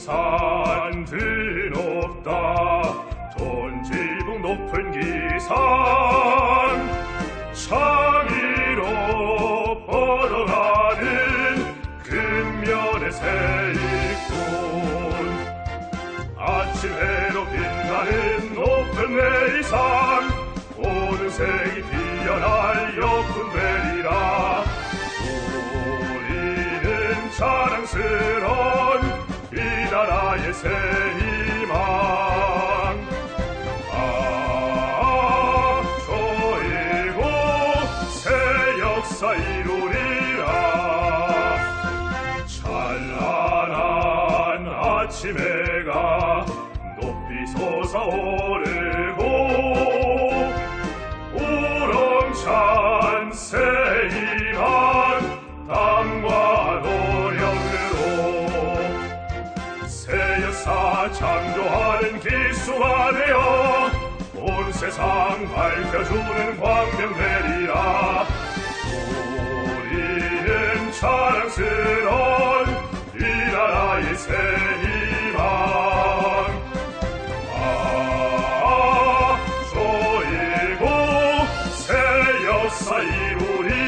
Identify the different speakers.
Speaker 1: 산들 높다. 돈지붕 높은 기산 창의로 뻗어가는 근면의 새익군 아침 해로 빛나는 높은 내이산 오는 색이 피어날 역군 되리라. 우리는 자랑스런 이 나라의 새 희망. 아 저이고 새 역사 이루리라. 찬란한 아침 해가 높이 솟아오르 창조하는 기수가 되어 온 세상 밝혀주는 광명 되리라. 우리는 자랑스러운 이 나라의 새 희망 아, 조이고 새 역사 이루리